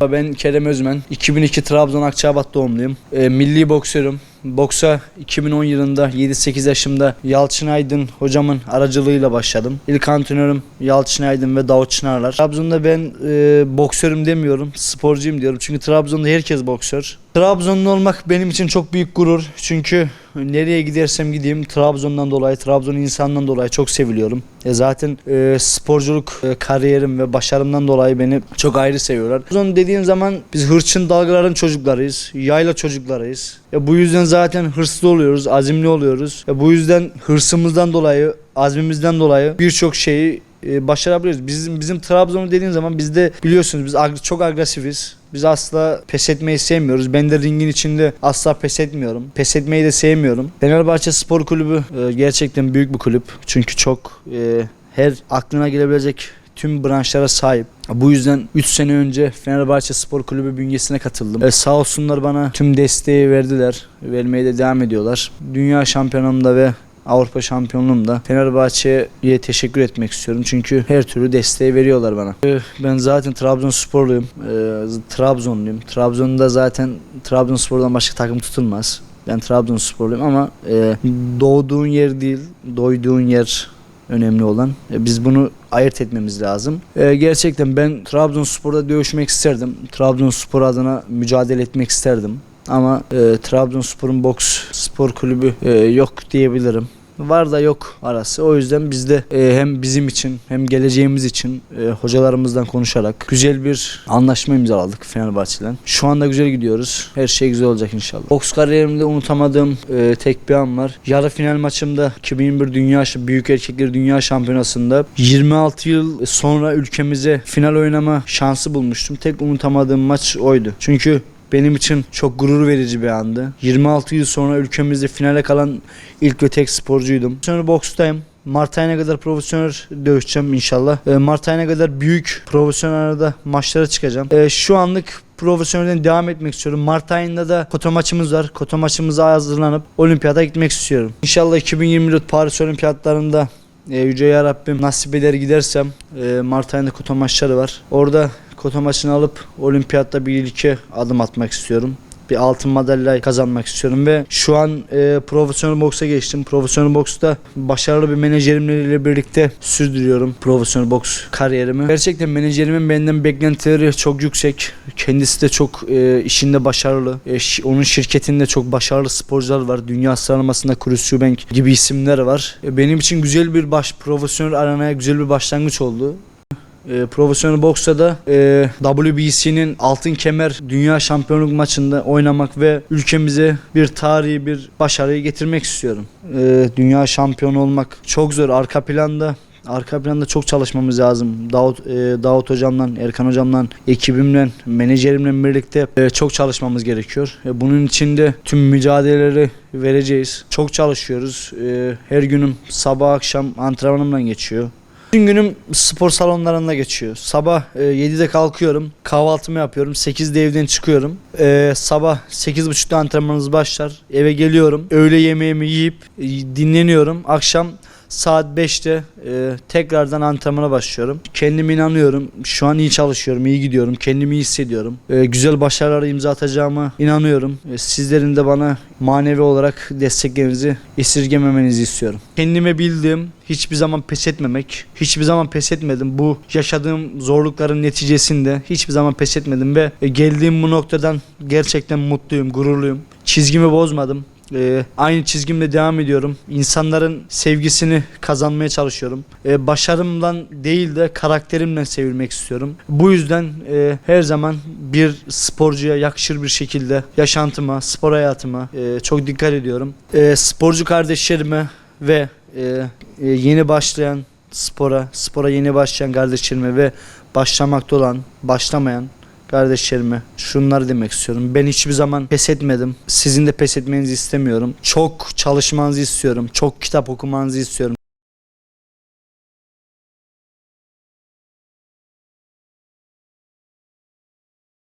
Ben Kerem Özmen. 2002 Trabzon Akçabat doğumluyum. E, milli boksörüm. Boksa 2010 yılında 7-8 yaşımda Yalçın Aydın hocamın aracılığıyla başladım. İlk antrenörüm Yalçın Aydın ve Davut Çınarlar. Trabzon'da ben e, boksörüm demiyorum, sporcuyum diyorum. Çünkü Trabzon'da herkes boksör. Trabzonlu olmak benim için çok büyük gurur. Çünkü nereye gidersem gideyim Trabzon'dan dolayı, Trabzon insanından dolayı çok seviliyorum. E zaten e, sporculuk e, kariyerim ve başarımdan dolayı beni çok ayrı seviyorlar. Trabzon dediğim zaman biz hırçın dalgaların çocuklarıyız, yayla çocuklarıyız. E, bu yüzden zaten hırslı oluyoruz, azimli oluyoruz. E, bu yüzden hırsımızdan dolayı, azmimizden dolayı birçok şeyi e, başarabiliyoruz. Bizim bizim Trabzon'u dediğin zaman bizde biliyorsunuz biz ag- çok agresifiz. Biz asla pes etmeyi sevmiyoruz. Ben de ringin içinde asla pes etmiyorum. Pes etmeyi de sevmiyorum. Fenerbahçe Spor Kulübü e, gerçekten büyük bir kulüp. Çünkü çok e, her aklına gelebilecek tüm branşlara sahip. Bu yüzden 3 sene önce Fenerbahçe Spor Kulübü bünyesine katıldım. E, sağ olsunlar bana tüm desteği verdiler. Vermeye de devam ediyorlar. Dünya şampiyonumda ve Avrupa şampiyonluğumda Fenerbahçe'ye teşekkür etmek istiyorum. Çünkü her türlü desteği veriyorlar bana. E, Ben zaten Trabzonsporluyum. E, Trabzonluyum. Trabzon'da zaten Trabzonspor'dan başka takım tutulmaz. Ben Trabzonsporluyum ama e, doğduğun yer değil, doyduğun yer önemli olan. E, Biz bunu ayırt etmemiz lazım. E, gerçekten ben Trabzonspor'da dövüşmek isterdim. Trabzonspor adına mücadele etmek isterdim. Ama e, Trabzonspor'un boks spor kulübü e, yok diyebilirim. Var da yok arası. O yüzden biz de e, hem bizim için hem geleceğimiz için e, hocalarımızdan konuşarak güzel bir anlaşma imzaladık Fenerbahçe'den. Şu anda güzel gidiyoruz. Her şey güzel olacak inşallah. Boks kariyerimde unutamadığım e, tek bir an var. Yarı final maçımda 2021 Dünya Büyük Erkekler Dünya Şampiyonası'nda 26 yıl sonra ülkemize final oynama şansı bulmuştum. Tek unutamadığım maç oydu. Çünkü benim için çok gurur verici bir andı. 26 yıl sonra ülkemizde finale kalan ilk ve tek sporcuydum. Sonra bokstayım. Mart ayına kadar profesyonel dövüşeceğim inşallah. E, Mart ayına kadar büyük profesyonel arada maçlara çıkacağım. E, şu anlık profesyonelden devam etmek istiyorum. Mart ayında da koto maçımız var. Koto maçımıza hazırlanıp olimpiyata gitmek istiyorum. İnşallah 2024 Paris olimpiyatlarında e, Yüce Ya Rabbim nasip eder gidersem e, Mart ayında koto maçları var. Orada koto maçını alıp olimpiyatta bir ilke adım atmak istiyorum. Bir altın madalya kazanmak istiyorum ve şu an e, profesyonel boksa geçtim. Profesyonel boksta başarılı bir menajerimle birlikte sürdürüyorum profesyonel boks kariyerimi. Gerçekten menajerimin benden beklentileri çok yüksek. Kendisi de çok e, işinde başarılı. E, onun şirketinde çok başarılı sporcular var. Dünya sıralamasında Chris Eubank gibi isimler var. E, benim için güzel bir baş profesyonel arenaya güzel bir başlangıç oldu. E, profesyonel boksta da e, WBC'nin altın kemer dünya şampiyonluk maçında oynamak ve ülkemize bir tarihi bir başarıyı getirmek istiyorum. E, dünya şampiyonu olmak çok zor. Arka planda Arka planda çok çalışmamız lazım. Davut, e, Davut hocamla, Erkan hocamla, ekibimle, menajerimle birlikte e, çok çalışmamız gerekiyor. E, bunun için de tüm mücadeleleri vereceğiz. Çok çalışıyoruz. E, her günüm sabah akşam antrenmanımdan geçiyor. Bütün günüm spor salonlarında geçiyor. Sabah e, 7'de kalkıyorum. Kahvaltımı yapıyorum. 8'de evden çıkıyorum. E, sabah 8.30'da antrenmanımız başlar. Eve geliyorum. Öğle yemeğimi yiyip e, dinleniyorum. Akşam saat 5'te e, tekrardan antrenmana başlıyorum. Kendime inanıyorum. Şu an iyi çalışıyorum, iyi gidiyorum. Kendimi iyi hissediyorum. E, güzel başarılara imza atacağıma inanıyorum. E, sizlerin de bana manevi olarak desteklerinizi esirgememenizi istiyorum. Kendime bildiğim hiçbir zaman pes etmemek. Hiçbir zaman pes etmedim. Bu yaşadığım zorlukların neticesinde hiçbir zaman pes etmedim ve e, geldiğim bu noktadan gerçekten mutluyum, gururluyum. Çizgimi bozmadım. Ee, aynı çizgimle devam ediyorum. İnsanların sevgisini kazanmaya çalışıyorum. Ee, başarımdan değil de karakterimle sevilmek istiyorum. Bu yüzden e, her zaman bir sporcuya yakışır bir şekilde yaşantıma, spor hayatıma e, çok dikkat ediyorum. E, sporcu kardeşlerime ve e, e, yeni başlayan spora, spora yeni başlayan kardeşlerime ve başlamakta olan, başlamayan kardeşlerime şunları demek istiyorum. Ben hiçbir zaman pes etmedim. Sizin de pes etmenizi istemiyorum. Çok çalışmanızı istiyorum. Çok kitap okumanızı istiyorum.